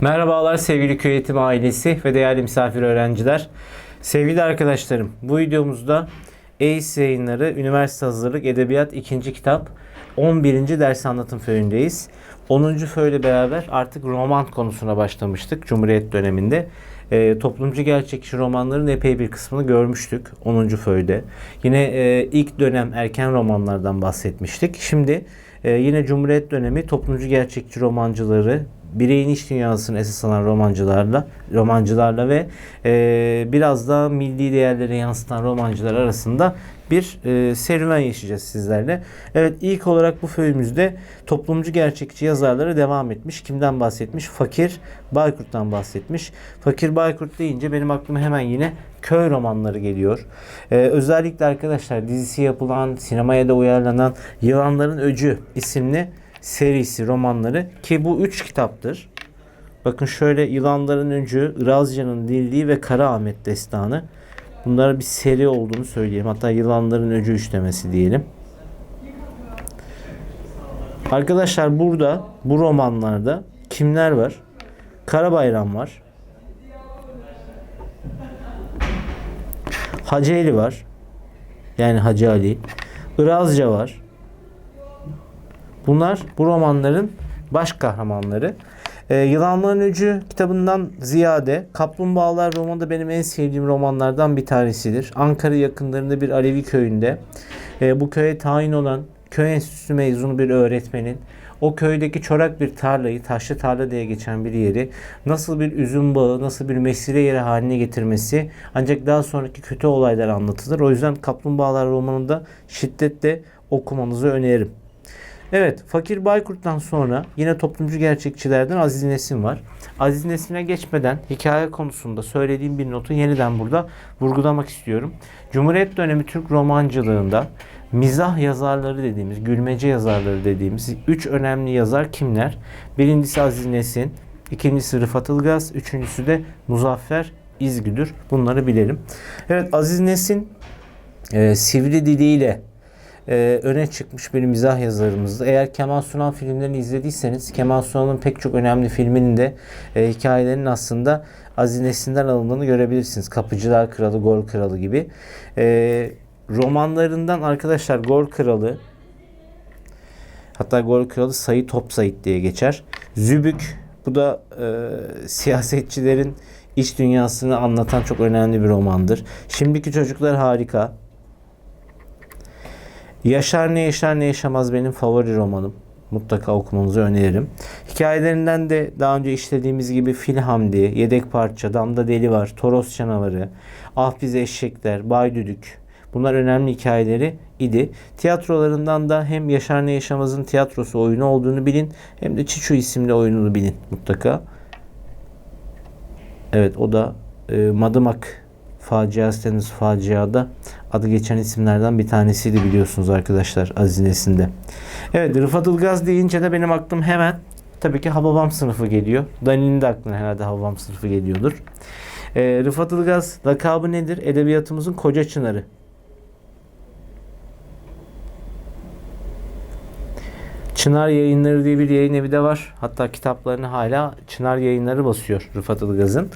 Merhabalar sevgili köy eğitimi ailesi ve değerli misafir öğrenciler. Sevgili arkadaşlarım bu videomuzda ACE yayınları Üniversite Hazırlık Edebiyat 2. kitap 11. ders anlatım föyündeyiz. 10. föyle beraber artık roman konusuna başlamıştık Cumhuriyet döneminde. E, toplumcu gerçekçi romanların epey bir kısmını görmüştük 10. föyde. Yine e, ilk dönem erken romanlardan bahsetmiştik. Şimdi e, yine Cumhuriyet dönemi toplumcu gerçekçi romancıları bireyin iç dünyasını esas alan romancılarla romancılarla ve e, biraz da milli değerleri yansıtan romancılar arasında bir e, serüven yaşayacağız sizlerle. Evet ilk olarak bu föyümüzde toplumcu gerçekçi yazarlara devam etmiş. Kimden bahsetmiş? Fakir Baykurt'tan bahsetmiş. Fakir Baykurt deyince benim aklıma hemen yine köy romanları geliyor. Ee, özellikle arkadaşlar dizisi yapılan, sinemaya da uyarlanan Yılanların Öcü isimli serisi romanları ki bu üç kitaptır. Bakın şöyle Yılanların Öcü, Irazcan'ın Dildiği ve Kara Ahmet Destanı. Bunlar bir seri olduğunu söyleyeyim. Hatta Yılanların Öcü üçlemesi diyelim. Arkadaşlar burada bu romanlarda kimler var? Karabayram var. Haceli var. Yani Hacı Ali. Irazca var. Bunlar bu romanların baş kahramanları. Ee, Yılanların Öcü kitabından ziyade Kaplumbağalar romanı da benim en sevdiğim romanlardan bir tanesidir. Ankara yakınlarında bir Alevi köyünde e, bu köye tayin olan köy enstitüsü mezunu bir öğretmenin o köydeki çorak bir tarlayı, taşlı tarla diye geçen bir yeri nasıl bir üzüm bağı, nasıl bir mesire yeri haline getirmesi ancak daha sonraki kötü olaylar anlatılır. O yüzden Kaplumbağalar romanında şiddetle okumanızı öneririm. Evet, Fakir Baykurt'tan sonra yine toplumcu gerçekçilerden Aziz Nesin var. Aziz Nesin'e geçmeden hikaye konusunda söylediğim bir notu yeniden burada vurgulamak istiyorum. Cumhuriyet dönemi Türk romancılığında mizah yazarları dediğimiz, gülmece yazarları dediğimiz üç önemli yazar kimler? Birincisi Aziz Nesin, ikincisi Rıfat Ilgaz, üçüncüsü de Muzaffer İzgüdür. Bunları bilelim. Evet Aziz Nesin e, sivri diliyle e, öne çıkmış bir mizah yazarımızdı. Eğer Kemal Sunal filmlerini izlediyseniz Kemal Sunal'ın pek çok önemli filminin de e, hikayelerinin aslında Aziz Nesin'den alındığını görebilirsiniz. Kapıcılar Kralı, Gol Kralı gibi. E, romanlarından arkadaşlar Gol Kralı hatta Gol Kralı Sayı Top Sayit diye geçer. Zübük bu da e, siyasetçilerin iç dünyasını anlatan çok önemli bir romandır. Şimdiki çocuklar harika. Yaşar ne yaşar ne yaşamaz benim favori romanım. Mutlaka okumanızı öneririm. Hikayelerinden de daha önce işlediğimiz gibi Fil Hamdi, Yedek Parça, Damda Deli var, Toros Canavarı, Ah Bize Eşekler, Bay Düdük. Bunlar önemli hikayeleri idi. Tiyatrolarından da hem Yaşar Ne Yaşamaz'ın tiyatrosu oyunu olduğunu bilin hem de Çiçu isimli oyununu bilin mutlaka. Evet o da e, Madımak faciası deniz faciada adı geçen isimlerden bir tanesiydi biliyorsunuz arkadaşlar Azinesinde. Evet Rıfat Ilgaz deyince de benim aklım hemen tabii ki Hababam sınıfı geliyor. Dani'nin de aklına herhalde Hababam sınıfı geliyordur. Ee, Rıfat Ilgaz lakabı nedir? Edebiyatımızın koca çınarı. Çınar Yayınları diye bir yayın evi de var. Hatta kitaplarını hala Çınar Yayınları basıyor Rıfat Ilgaz'ın.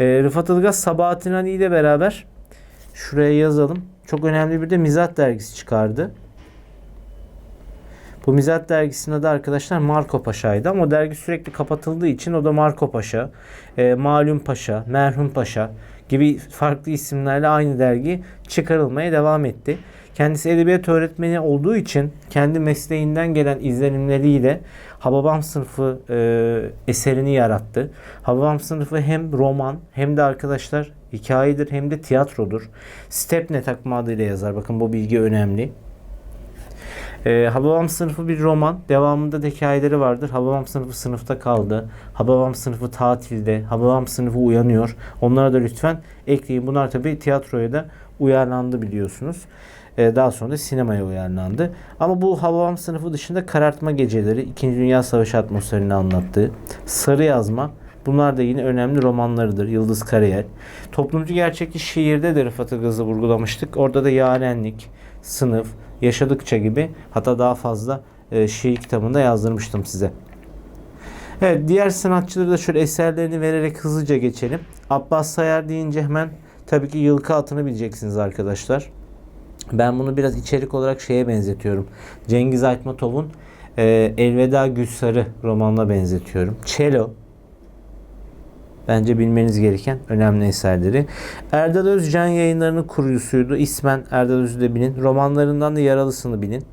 Ee, Rıfat Ilgaz Sabahattin Ali ile beraber şuraya yazalım. Çok önemli bir de Mizat dergisi çıkardı. Bu Mizat dergisinin adı arkadaşlar Marco Paşa'ydı ama o dergi sürekli kapatıldığı için o da Marco Paşa, e, Malum Paşa, Merhum Paşa gibi farklı isimlerle aynı dergi çıkarılmaya devam etti. Kendisi edebiyat öğretmeni olduğu için kendi mesleğinden gelen izlenimleriyle Hababam sınıfı e, eserini yarattı. Hababam sınıfı hem roman hem de arkadaşlar hikayedir hem de tiyatrodur. Stepne takma adıyla yazar. Bakın bu bilgi önemli. E, Hababam sınıfı bir roman. Devamında da hikayeleri vardır. Hababam sınıfı sınıfta kaldı. Hababam sınıfı tatilde. Hababam sınıfı uyanıyor. Onlara da lütfen ekleyin. Bunlar tabi tiyatroya da uyarlandı biliyorsunuz. E, daha sonra sinemaya uyarlandı. Ama bu Hababam sınıfı dışında Karartma Geceleri, 2. Dünya Savaşı atmosferini anlattığı, Sarı Yazma, Bunlar da yine önemli romanlarıdır. Yıldız Kariyer. Toplumcu gerçekçi şiirde de Rıfat Ilgaz'ı vurgulamıştık. Orada da yarenlik, sınıf, yaşadıkça gibi hatta daha fazla e, şiir kitabında yazdırmıştım size. Evet diğer sanatçıları da şöyle eserlerini vererek hızlıca geçelim. Abbas Sayar deyince hemen tabii ki Yılkı Atı'nı bileceksiniz arkadaşlar. Ben bunu biraz içerik olarak şeye benzetiyorum. Cengiz Aytmatov'un e, Elveda Gülsarı romanına benzetiyorum. Cello Bence bilmeniz gereken önemli eserleri. Erdal Özcan yayınlarının kurucusuydu. İsmen Erdal Öz'ü de bilin. Romanlarından da Yaralısını bilin.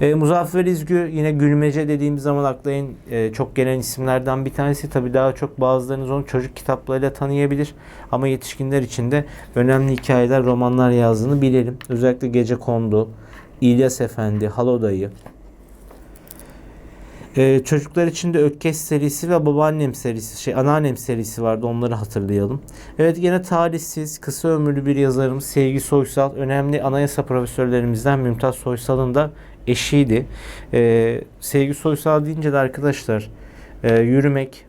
E, Muzaffer İzgü yine gülmece dediğimiz zaman akla e, çok gelen isimlerden bir tanesi. Tabi daha çok bazılarınız onu çocuk kitaplarıyla tanıyabilir. Ama yetişkinler için de önemli hikayeler, romanlar yazdığını bilelim. Özellikle Gece Kondu, İlyas Efendi, Halo Dayı. Ee, çocuklar için de Ökkes serisi ve Babaannem serisi, şey Anneannem serisi vardı. Onları hatırlayalım. Evet yine talihsiz, kısa ömürlü bir yazarımız Sevgi Soysal. Önemli anayasa profesörlerimizden Mümtaz Soysal'ın da eşiydi. Ee, Sevgi Soysal deyince de arkadaşlar e, yürümek,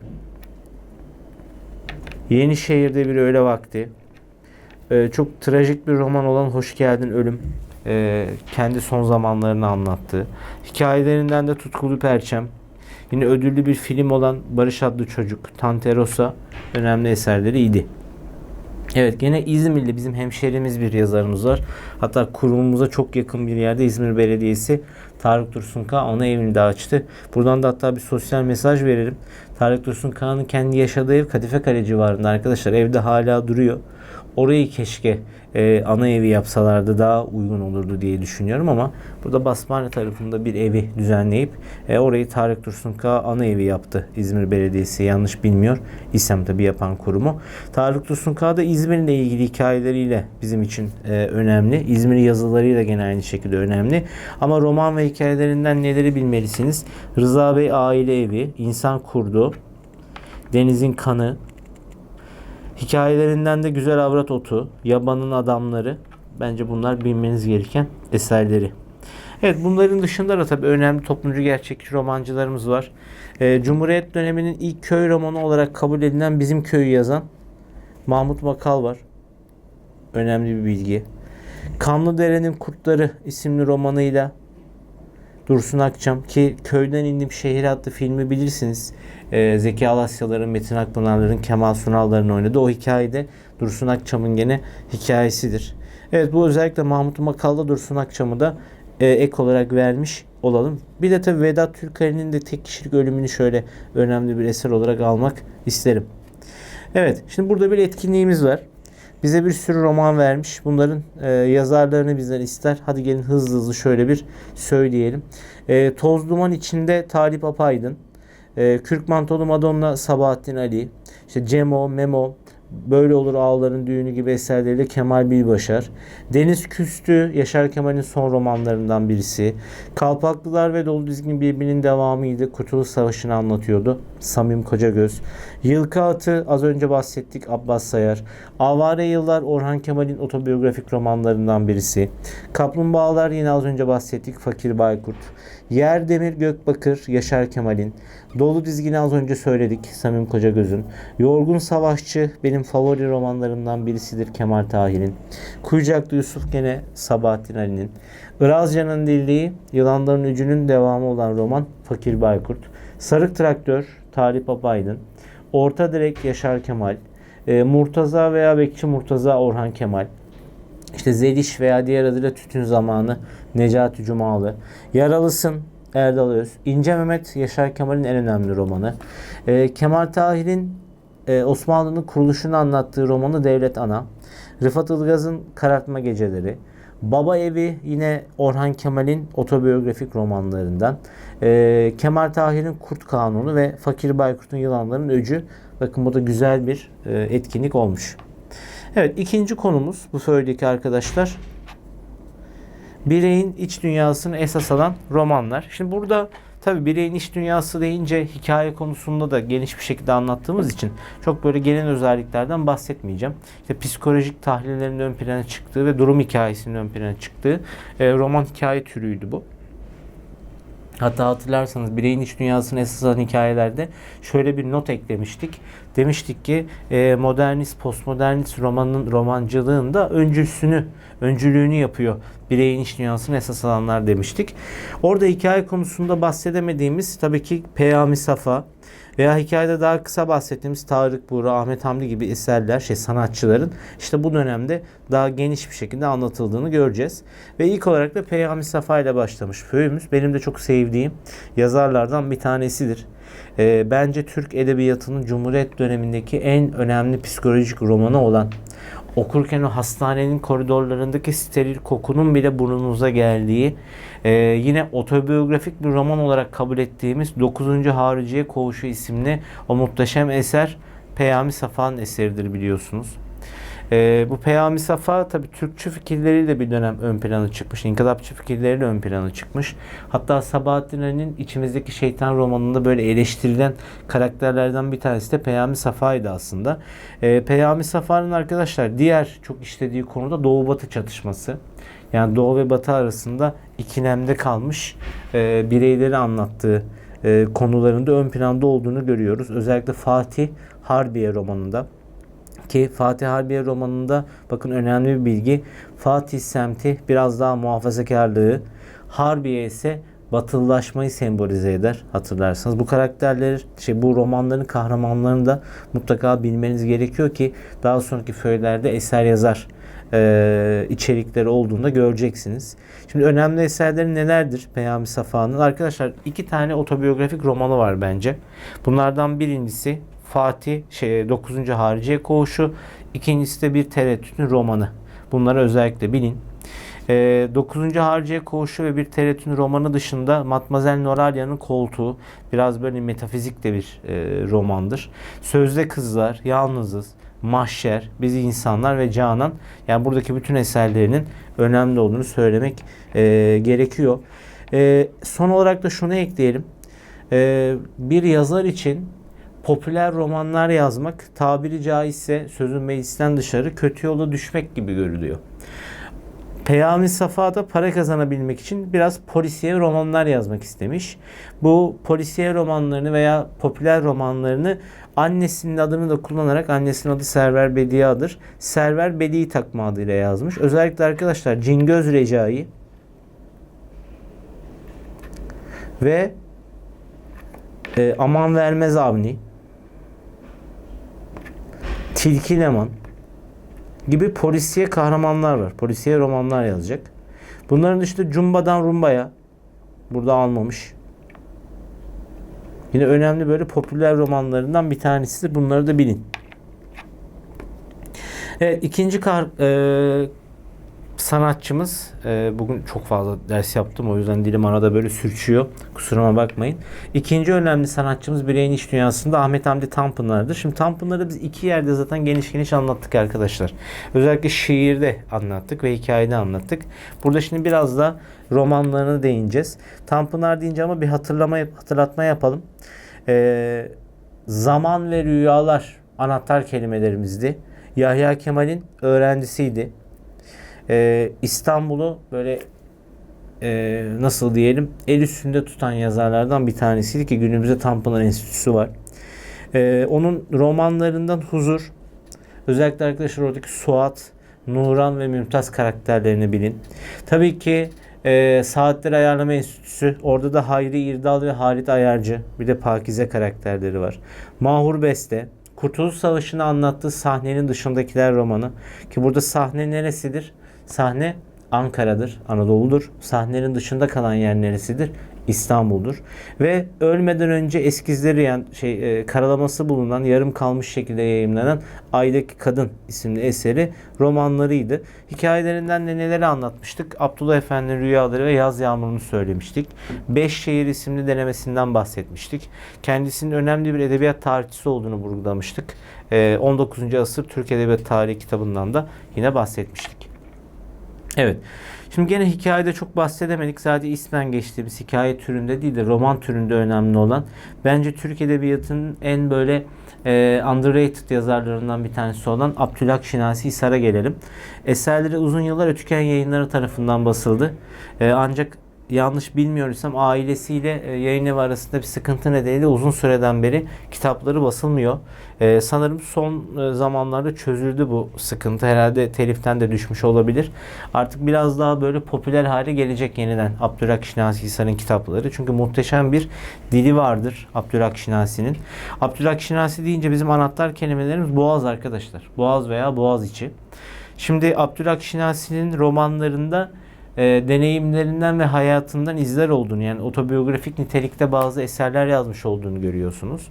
Yenişehir'de bir öğle vakti, e, çok trajik bir roman olan Hoş Geldin Ölüm, e, kendi son zamanlarını anlattı. Hikayelerinden de Tutkulu Perçem, yine ödüllü bir film olan Barış adlı çocuk, Tanterosa önemli eserleriydi. Evet gene İzmirli bizim hemşehrimiz bir yazarımız var. Hatta kurumumuza çok yakın bir yerde İzmir Belediyesi Tarık Dursun Kağan ona evini de açtı. Buradan da hatta bir sosyal mesaj verelim. Tarık Dursun Kağan'ın kendi yaşadığı ev Kadife Kale civarında arkadaşlar. Evde hala duruyor. Orayı keşke e, ana evi yapsalardı daha uygun olurdu diye düşünüyorum ama burada Basmane tarafında bir evi düzenleyip e, orayı Tarık Dursunka ana evi yaptı İzmir Belediyesi yanlış bilmiyor. İSEM tabi yapan kurumu. Tarık Dursunka da İzmir'le ilgili hikayeleriyle bizim için e, önemli. İzmir yazılarıyla gene aynı şekilde önemli. Ama roman ve hikayelerinden neleri bilmelisiniz? Rıza Bey Aile Evi, İnsan Kurdu, Denizin Kanı, Hikayelerinden de Güzel Avrat Otu, Yabanın Adamları. Bence bunlar bilmeniz gereken eserleri. Evet bunların dışında da tabii önemli toplumcu gerçekçi romancılarımız var. Ee, Cumhuriyet döneminin ilk köy romanı olarak kabul edilen Bizim Köyü yazan Mahmut Makal var. Önemli bir bilgi. Kanlıdere'nin Kurtları isimli romanıyla Dursun Akçam ki Köyden İndim Şehir adlı filmi bilirsiniz. Ee, Zeki Alasyaların, Metin Akpınar'ların, Kemal Sunal'ların oynadığı o hikayede Dursun Akçam'ın gene hikayesidir. Evet bu özellikle Mahmut Makal'da Dursun Akçam'ı da e, ek olarak vermiş olalım. Bir de tabii Vedat Türkali'nin de tek kişilik ölümünü şöyle önemli bir eser olarak almak isterim. Evet şimdi burada bir etkinliğimiz var. Bize bir sürü roman vermiş. Bunların e, yazarlarını bizden ister. Hadi gelin hızlı hızlı şöyle bir söyleyelim. E, Toz Duman içinde Talip Apaydın. E, Kürk Mantolu Madonna Sabahattin Ali. İşte Cemo, Memo, Böyle Olur Ağların Düğünü gibi eserleriyle Kemal Bilbaşar. Deniz Küstü, Yaşar Kemal'in son romanlarından birisi. Kalpaklılar ve Dolu Dizgin birbirinin devamıydı. Kurtuluş Savaşı'nı anlatıyordu. Samim Kocagöz. Yılkı Atı az önce bahsettik Abbas Sayar. Avare Yıllar Orhan Kemal'in otobiyografik romanlarından birisi. Kaplumbağalar yine az önce bahsettik Fakir Baykurt. Yer Demir Gökbakır Yaşar Kemal'in. Dolu Dizgini az önce söyledik Samim Kocagöz'ün. Yorgun Savaşçı benim favori romanlarımdan birisidir Kemal Tahir'in. Kuyucaklı Yusuf gene Sabahattin Ali'nin. Irazcan'ın Dilliği Yılanların Ücü'nün devamı olan roman Fakir Baykurt. Sarık Traktör Talip Apaydın. Orta Direk Yaşar Kemal. E, Murtaza veya Bekçi Murtaza Orhan Kemal. İşte Zeliş veya diğer adıyla Tütün Zamanı Necati Cumalı. Yaralısın Erdal Öz. İnce Mehmet Yaşar Kemal'in en önemli romanı. E, Kemal Tahir'in e, Osmanlı'nın kuruluşunu anlattığı romanı Devlet Ana. Rıfat Ilgaz'ın Karartma Geceleri. Baba Evi yine Orhan Kemal'in otobiyografik romanlarından. E, Kemal Tahir'in Kurt Kanunu ve Fakir Baykurt'un Yılanların Öcü. Bakın bu da güzel bir e, etkinlik olmuş. Evet ikinci konumuz bu söylediği arkadaşlar. Bireyin iç dünyasını esas alan romanlar. Şimdi burada tabi bireyin iç dünyası deyince hikaye konusunda da geniş bir şekilde anlattığımız için çok böyle genel özelliklerden bahsetmeyeceğim. İşte psikolojik tahlillerin ön plana çıktığı ve durum hikayesinin ön plana çıktığı e, roman hikaye türüydü bu. Hatta hatırlarsanız bireyin iç dünyasını esas alan hikayelerde şöyle bir not eklemiştik. Demiştik ki e, modernist, postmodernist romanın romancılığında öncüsünü, öncülüğünü yapıyor. Bireyin iç dünyasını esas alanlar demiştik. Orada hikaye konusunda bahsedemediğimiz tabii ki Peyami Safa veya hikayede daha kısa bahsettiğimiz Tarık Buğra, Ahmet Hamdi gibi eserler, şey sanatçıların işte bu dönemde daha geniş bir şekilde anlatıldığını göreceğiz. Ve ilk olarak da Peyami Safa ile başlamış föyümüz. Benim de çok sevdiğim yazarlardan bir tanesidir. E, bence Türk Edebiyatı'nın Cumhuriyet dönemindeki en önemli psikolojik romanı olan okurken o hastanenin koridorlarındaki steril kokunun bile burnunuza geldiği e, yine otobiyografik bir roman olarak kabul ettiğimiz 9. Hariciye Koğuşu isimli o muhteşem eser Peyami Safa'nın eseridir biliyorsunuz. E, bu Peyami Safa tabi Türkçü fikirleriyle bir dönem ön plana çıkmış. İnkılapçı fikirleriyle ön plana çıkmış. Hatta Sabahattin Ali'nin içimizdeki şeytan romanında böyle eleştirilen karakterlerden bir tanesi de Peyami Safa'ydı aslında. E, Peyami Safa'nın arkadaşlar diğer çok işlediği konuda Doğu Batı çatışması. Yani Doğu ve Batı arasında ikilemde kalmış e, bireyleri anlattığı e, konularında ön planda olduğunu görüyoruz. Özellikle Fatih Harbiye romanında ki Fatih Harbiye romanında bakın önemli bir bilgi. Fatih semti biraz daha muhafazakarlığı, Harbiye ise batılılaşmayı sembolize eder hatırlarsanız. Bu karakterler, şey bu romanların kahramanlarını da mutlaka bilmeniz gerekiyor ki daha sonraki föylerde eser yazar e, içerikleri olduğunda göreceksiniz. Şimdi önemli eserleri nelerdir Peyami Safa'nın? Arkadaşlar iki tane otobiyografik romanı var bence. Bunlardan birincisi Fatih şey 9. Hariciye Koğuşu, ikincisi de bir tereddütün romanı. Bunları özellikle bilin. E, 9. Hariciye Koğuşu ve bir tereddütün romanı dışında Matmazel Noralya'nın Koltuğu biraz böyle metafizik de bir e, romandır. Sözde Kızlar, Yalnızız, Mahşer, Biz insanlar ve Canan yani buradaki bütün eserlerinin önemli olduğunu söylemek e, gerekiyor. E, son olarak da şunu ekleyelim. E, bir yazar için popüler romanlar yazmak tabiri caizse sözün meclisten dışarı kötü yola düşmek gibi görülüyor. Peyami Safa da para kazanabilmek için biraz polisiye romanlar yazmak istemiş. Bu polisiye romanlarını veya popüler romanlarını annesinin adını da kullanarak annesinin adı Server Bedia'dır. Server Bedi takma adıyla yazmış. Özellikle arkadaşlar Cingöz Recai ve e, Aman Vermez Avni Tilki Leman gibi polisiye kahramanlar var. Polisiye romanlar yazacak. Bunların dışında Cumba'dan Rumba'ya burada almamış. Yine önemli böyle popüler romanlarından bir tanesidir. Bunları da bilin. Evet ikinci kar, e, sanatçımız e, bugün çok fazla ders yaptım o yüzden dilim arada böyle sürçüyor. Kusuruma bakmayın. İkinci önemli sanatçımız bireyin iç dünyasında Ahmet Hamdi Tanpınar'dır. Şimdi Tanpınar'ı biz iki yerde zaten geniş geniş anlattık arkadaşlar. Özellikle şiirde anlattık ve hikayede anlattık. Burada şimdi biraz da romanlarına değineceğiz. Tanpınar deyince ama bir hatırlama hatırlatma yapalım. E, zaman ve rüyalar anahtar kelimelerimizdi. Yahya Kemal'in öğrencisiydi e, İstanbul'u böyle e, nasıl diyelim el üstünde tutan yazarlardan bir tanesiydi ki günümüzde Tanpınar Enstitüsü var. E, onun romanlarından Huzur, özellikle arkadaşlar oradaki Suat, Nuran ve Mümtaz karakterlerini bilin. Tabii ki e, Saatler Ayarlama Enstitüsü. Orada da Hayri İrdal ve Halit Ayarcı. Bir de Pakize karakterleri var. Mahur Beste. Kurtuluş Savaşı'nı anlattığı sahnenin dışındakiler romanı. Ki burada sahne neresidir? Sahne Ankara'dır, Anadolu'dur. Sahnenin dışında kalan yer neresidir? İstanbul'dur. Ve ölmeden önce eskizleri yani şey e, karalaması bulunan yarım kalmış şekilde yayınlanan Aydaki Kadın isimli eseri romanlarıydı. Hikayelerinden de neleri anlatmıştık? Abdullah Efendi'nin rüyaları ve yaz yağmurunu söylemiştik. Beş şehir isimli denemesinden bahsetmiştik. Kendisinin önemli bir edebiyat tarihçisi olduğunu vurgulamıştık. E, 19. asır Türk Edebiyat Tarihi kitabından da yine bahsetmiştik. Evet. Şimdi gene hikayede çok bahsedemedik. Sadece ismen geçtiğimiz hikaye türünde değil de roman türünde önemli olan. Bence Türk Edebiyatı'nın en böyle e, underrated yazarlarından bir tanesi olan Abdülhak Şinasi Hisar'a gelelim. Eserleri uzun yıllar Ötüken Yayınları tarafından basıldı. E, ancak yanlış bilmiyorsam ailesiyle e, yayın evi arasında bir sıkıntı nedeniyle uzun süreden beri kitapları basılmıyor. E, sanırım son e, zamanlarda çözüldü bu sıkıntı. Herhalde teliften de düşmüş olabilir. Artık biraz daha böyle popüler hale gelecek yeniden Abdülhak Şinasi Hisar'ın kitapları. Çünkü muhteşem bir dili vardır Abdülhak Şinasi'nin. Abdülhak Şinasi deyince bizim anahtar kelimelerimiz boğaz arkadaşlar. Boğaz veya boğaz içi. Şimdi Abdülhak Şinasi'nin romanlarında e, deneyimlerinden ve hayatından izler olduğunu yani otobiyografik nitelikte bazı eserler yazmış olduğunu görüyorsunuz.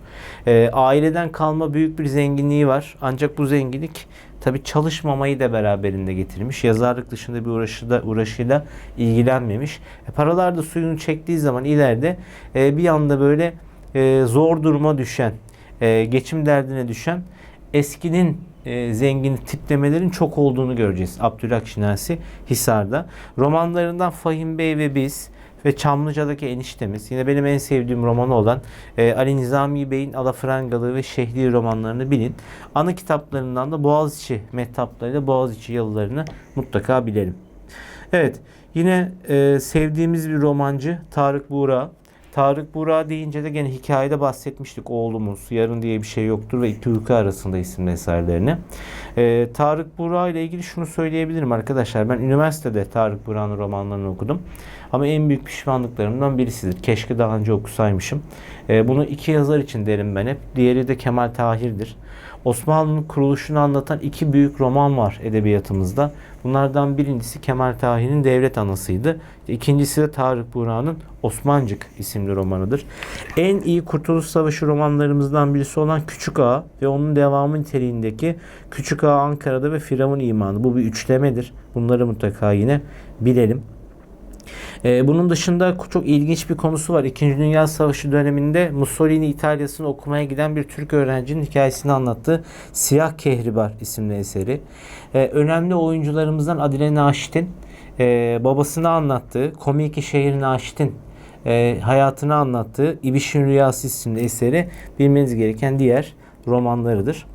E, aileden kalma büyük bir zenginliği var. Ancak bu zenginlik tabi çalışmamayı da beraberinde getirmiş. Yazarlık dışında bir uğraşıda, uğraşıyla ilgilenmemiş. E, paralar da suyunu çektiği zaman ileride e, bir anda böyle e, zor duruma düşen, e, geçim derdine düşen eskinin e, zengin tiplemelerin çok olduğunu göreceğiz. Abdülhak Şinasi Hisar'da. Romanlarından Fahim Bey ve Biz ve Çamlıca'daki Eniştemiz. Yine benim en sevdiğim romanı olan e, Ali Nizami Bey'in Alafrangalı ve Şehli romanlarını bilin. Ana kitaplarından da Boğaziçi mehtaplarıyla Boğaziçi yalılarını mutlaka bilelim. Evet yine e, sevdiğimiz bir romancı Tarık Buğra. Tarık Buğra deyince de gene hikayede bahsetmiştik oğlumuz, yarın diye bir şey yoktur ve iki uyku arasında isimli eserlerini. Ee, Tarık Buğra ile ilgili şunu söyleyebilirim arkadaşlar. Ben üniversitede Tarık Buğra'nın romanlarını okudum. Ama en büyük pişmanlıklarımdan birisidir. Keşke daha önce okusaymışım. Ee, bunu iki yazar için derim ben hep. Diğeri de Kemal Tahir'dir. Osmanlı'nın kuruluşunu anlatan iki büyük roman var edebiyatımızda. Bunlardan birincisi Kemal Tahir'in Devlet Anası'ydı. İkincisi de Tarık Buğra'nın Osmancık isimli romanıdır. En iyi Kurtuluş Savaşı romanlarımızdan birisi olan Küçük Ağa ve onun devamı niteliğindeki Küçük Ağa Ankara'da ve Firavun İmanı. Bu bir üçlemedir. Bunları mutlaka yine bilelim. Ee, bunun dışında çok ilginç bir konusu var. İkinci Dünya Savaşı döneminde Mussolini İtalya'sını okumaya giden bir Türk öğrencinin hikayesini anlattığı Siyah Kehribar isimli eseri. Ee, önemli oyuncularımızdan Adile Naşit'in e, babasını anlattığı Komiki Şehir Naşit'in e, hayatını anlattığı İbiş'in Rüyası isimli eseri bilmeniz gereken diğer romanlarıdır.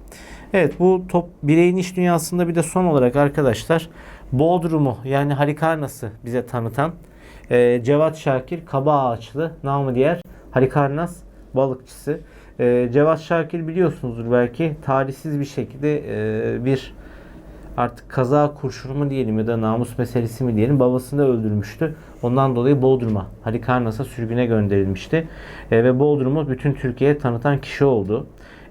Evet bu top bireyin iş dünyasında bir de son olarak arkadaşlar Bodrum'u yani Halikarnas'ı bize tanıtan e, Cevat Şakir Kaba Ağaçlı namı diğer Halikarnas balıkçısı. E, Cevat Şakir biliyorsunuzdur belki talihsiz bir şekilde e, bir artık kaza kurşunu mu diyelim ya da namus meselesi mi diyelim babasını da öldürmüştü. Ondan dolayı Bodrum'a Halikarnas'a sürgüne gönderilmişti. E, ve Bodrum'u bütün Türkiye'ye tanıtan kişi oldu.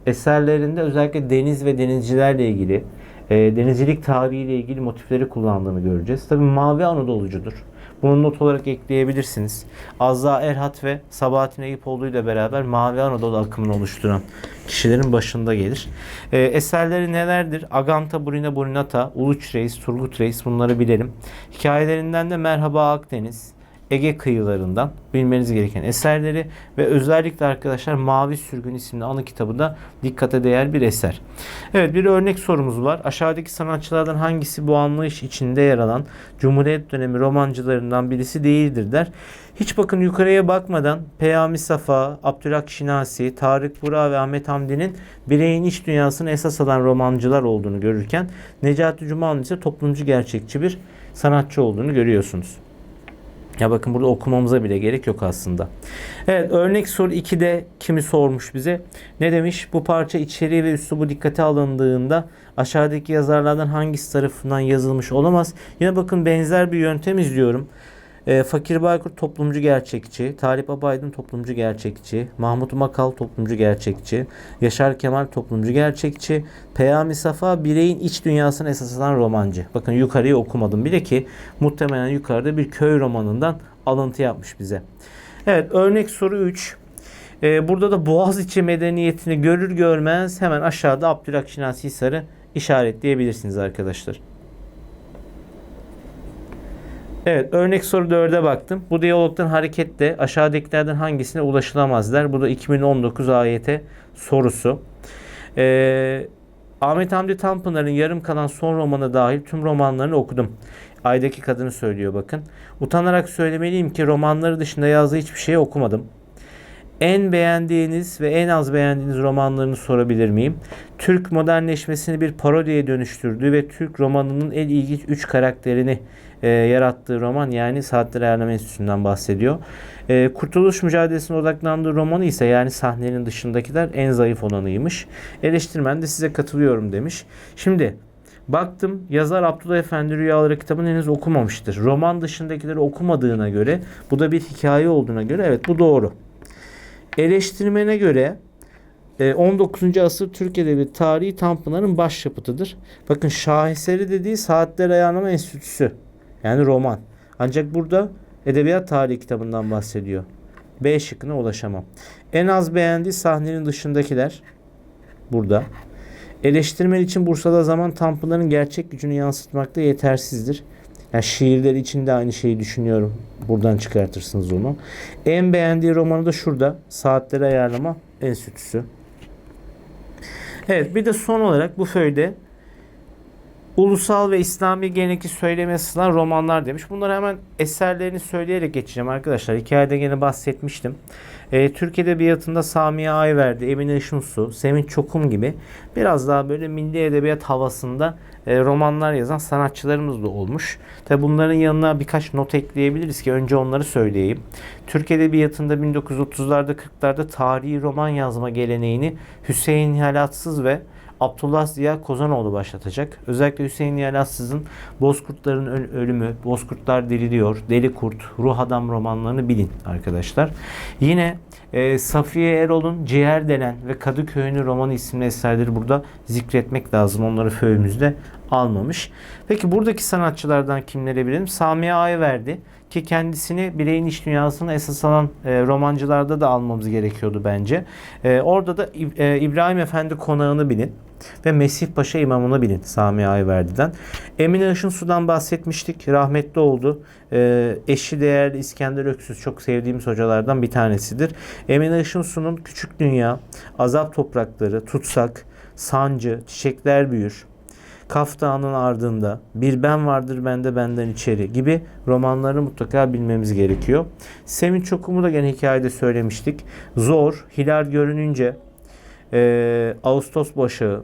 Eserlerinde özellikle deniz ve denizcilerle ilgili, e, denizcilik tarihiyle ilgili motifleri kullandığını göreceğiz. Tabii Mavi Anadolucudur. Bunu not olarak ekleyebilirsiniz. Azza Erhat ve Sabahattin Eyüpoğlu ile beraber Mavi Anadolu akımını oluşturan kişilerin başında gelir. E, eserleri nelerdir? Aganta Burina Burinata, Uluç Reis, Turgut Reis bunları bilelim. Hikayelerinden de Merhaba Akdeniz, Ege kıyılarından bilmeniz gereken eserleri ve özellikle arkadaşlar Mavi Sürgün isimli anı kitabı da dikkate değer bir eser. Evet bir örnek sorumuz var. Aşağıdaki sanatçılardan hangisi bu anlayış içinde yer alan Cumhuriyet dönemi romancılarından birisi değildir der. Hiç bakın yukarıya bakmadan Peyami Safa, Abdülhak Şinasi, Tarık Burak ve Ahmet Hamdi'nin bireyin iç dünyasını esas alan romancılar olduğunu görürken Necati Cumalı'nın ise toplumcu gerçekçi bir sanatçı olduğunu görüyorsunuz. Ya bakın burada okumamıza bile gerek yok aslında. Evet örnek soru 2'de kimi sormuş bize? Ne demiş? Bu parça içeriği ve üslubu dikkate alındığında aşağıdaki yazarlardan hangisi tarafından yazılmış olamaz? Yine bakın benzer bir yöntem izliyorum. E, Fakir Baykur toplumcu gerçekçi, Talip Abaydın toplumcu gerçekçi, Mahmut Makal toplumcu gerçekçi, Yaşar Kemal toplumcu gerçekçi, Peyami Safa bireyin iç dünyasını esas alan romancı. Bakın yukarıyı okumadım bile ki muhtemelen yukarıda bir köy romanından alıntı yapmış bize. Evet örnek soru 3. Ee, burada da Boğaziçi medeniyetini görür görmez hemen aşağıda Abdülhak Şinasi Hisar'ı işaretleyebilirsiniz arkadaşlar. Evet örnek soru 4'e baktım. Bu diyalogdan hareketle aşağıdakilerden hangisine ulaşılamaz der. Bu da 2019 AYT sorusu. Ee, Ahmet Hamdi Tanpınar'ın yarım kalan son romanı dahil tüm romanlarını okudum. Aydaki kadını söylüyor bakın. Utanarak söylemeliyim ki romanları dışında yazdığı hiçbir şeyi okumadım. En beğendiğiniz ve en az beğendiğiniz romanlarını sorabilir miyim? Türk modernleşmesini bir parodiye dönüştürdüğü ve Türk romanının en ilginç 3 karakterini e, yarattığı roman yani Saatler Ayarlama Enstitüsü'nden bahsediyor. E, Kurtuluş mücadelesine odaklandığı romanı ise yani sahnenin dışındakiler en zayıf olanıymış. Eleştirmen de size katılıyorum demiş. Şimdi Baktım yazar Abdullah Efendi Rüyaları kitabını henüz okumamıştır. Roman dışındakileri okumadığına göre bu da bir hikaye olduğuna göre evet bu doğru. Eleştirmene göre e, 19. asır Türk Edebiyatı tarihi Tanpınar'ın başyapıtıdır. Bakın şaheseri dediği Saatler Ayarlama Enstitüsü. Yani roman. Ancak burada edebiyat tarihi kitabından bahsediyor. B şıkkına ulaşamam. En az beğendiği sahnenin dışındakiler burada. Eleştirmen için Bursa'da zaman Tanpınar'ın gerçek gücünü yansıtmakta yetersizdir. Yani şiirleri için de aynı şeyi düşünüyorum. Buradan çıkartırsınız onu. En beğendiği romanı da şurada. Saatleri Ayarlama Enstitüsü. Evet bir de son olarak bu föyde ulusal ve İslami geleneki söylemeye sığınan romanlar demiş. Bunları hemen eserlerini söyleyerek geçeceğim arkadaşlar. Hikayede gene bahsetmiştim. E, Türk Edebiyatı'nda Samiye Ayverdi, Emine Işınsu, Sevinç Çokum gibi biraz daha böyle milli edebiyat havasında e, romanlar yazan sanatçılarımız da olmuş. Tabi bunların yanına birkaç not ekleyebiliriz ki önce onları söyleyeyim. Türk Edebiyatı'nda 1930'larda 40'larda tarihi roman yazma geleneğini Hüseyin Halatsız ve Abdullah Ziya Kozanoğlu başlatacak. Özellikle Hüseyin Yalassız'ın Bozkurtların Ölümü, Bozkurtlar Diriliyor, Deli Kurt, Ruh Adam romanlarını bilin arkadaşlar. Yine e, Safiye Erol'un Ciğer Delen ve Kadıköy'ün romanı isimli eserleri burada zikretmek lazım. Onları föyümüzde almamış. Peki buradaki sanatçılardan kimleri bilelim? Samiye Ayverdi ki kendisini bireyin iç dünyasına esas alan e, romancılarda da almamız gerekiyordu bence. E, orada da e, İbrahim Efendi konağını bilin ve Mesih Paşa imamını bilin Sami Ayverdi'den. Emine Işınsu'dan bahsetmiştik. Rahmetli oldu. Ee, eşi değerli İskender Öksüz çok sevdiğimiz hocalardan bir tanesidir. Emine Işınsu'nun Küçük Dünya, Azap Toprakları, Tutsak, Sancı, Çiçekler Büyür, Kaf ardında, Bir Ben Vardır Bende Benden içeri gibi romanlarını mutlaka bilmemiz gerekiyor. Sevinç Çokum'u da gene hikayede söylemiştik. Zor, Hilal Görününce, ee, Ağustos Başağı.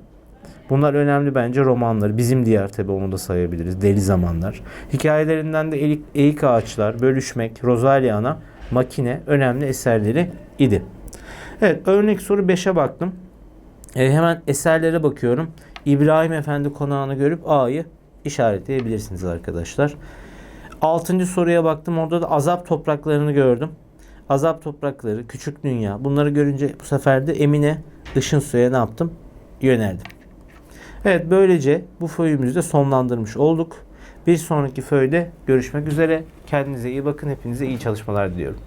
Bunlar önemli bence romanları. Bizim diğer tabi onu da sayabiliriz. Deli Zamanlar. Hikayelerinden de Elik, Eğik Ağaçlar, Bölüşmek, Rosalia Ana, Makine önemli eserleri idi. Evet örnek soru 5'e baktım. E, hemen eserlere bakıyorum. İbrahim Efendi konağını görüp A'yı işaretleyebilirsiniz arkadaşlar. Altıncı soruya baktım. Orada da azap topraklarını gördüm. Azap toprakları, küçük dünya. Bunları görünce bu sefer de Emine Işın Su'ya ne yaptım? Yöneldim. Evet böylece bu föyümüzü de sonlandırmış olduk. Bir sonraki föyde görüşmek üzere. Kendinize iyi bakın. Hepinize iyi çalışmalar diliyorum.